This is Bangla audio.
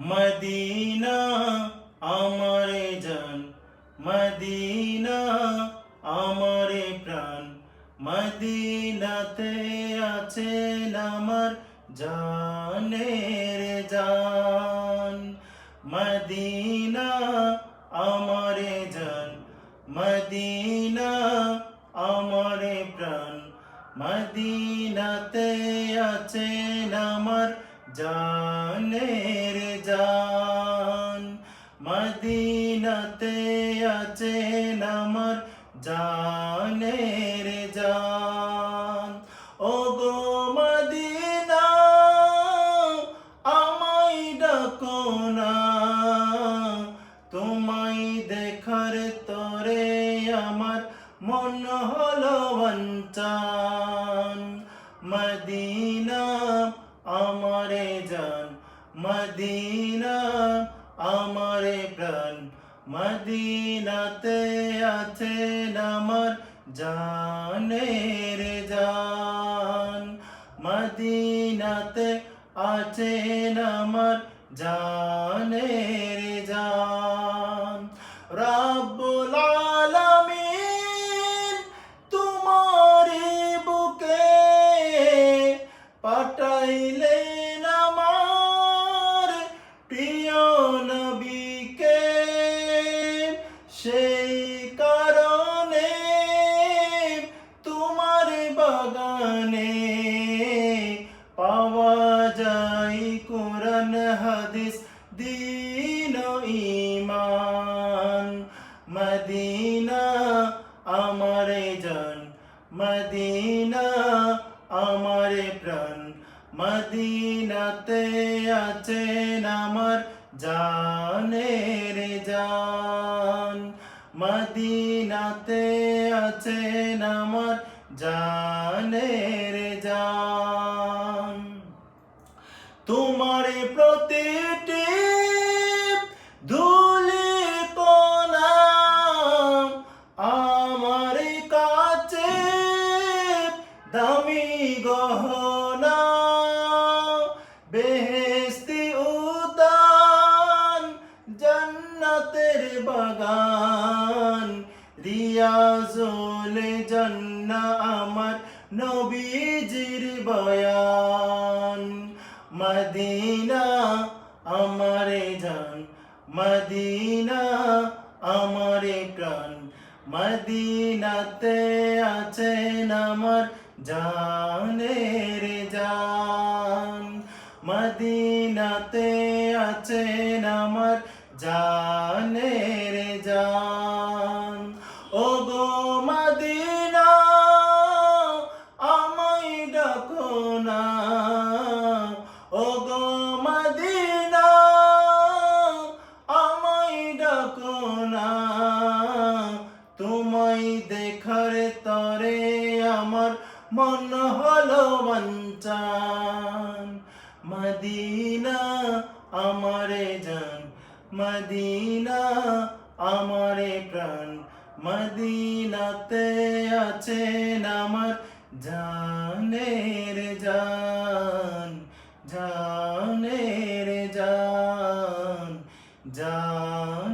মদিনা, আমারে জান। মদিনা, আমারে প্রাণ। মদিনাতে আছেন আমার জানের জান। মদিনা, আমারে জান। মদিনা, আমারে প্রাণ। মদিনাতে আছেন আমার জানের জান। মদিনাতে আছেন আমার জানের জান। ও গো মদিনা, আমায় ডাকো না। তোমায় দেখার তরে আমার মন হলো বঞ্চান মদিনা আমারে জান, মদিনা আমারে প্রাণ। মদিনাতে আছেন আমার জানের জান। মদিনাতে আছেন আমার জানের জান। রব্বুল পাঠাইলেন আমার প্রিয় নবীকে। সেই কারণে তোমার বাগানে পাওয়া যায় কোরআন, হাদিস, দিন ইমান মদিনা আমারে জান, মদিনা আমারে প্রাণ। মদিনাতে আছেন আমার জানের জান। মদিনাতে আছেন আমার জানের জান। তোমার প্রতিটি ধুলি কোনা আমার কাছে দামি গহনা। জান্নাতের বাগান। রিয়াজুল জান্না আমার নবীজির বয়ান। মদিনা আমারে জান, মদিনা আমারে প্রাণ। মদিনাতে আছেন আমার জানের জান। মদিনাতে আছেন আমার জানের জান। ও গো মদিনা, আমায় ডাকো না। ও গো মদিনা, আমায় ডাকো না। তোমায় দেখার তরে আমার মন হলো বঞ্চান মদিনা আমারে জান মদিনা আমারে প্রাণ। মদিনাতে আছে আমার জানের জান জানের জান। জান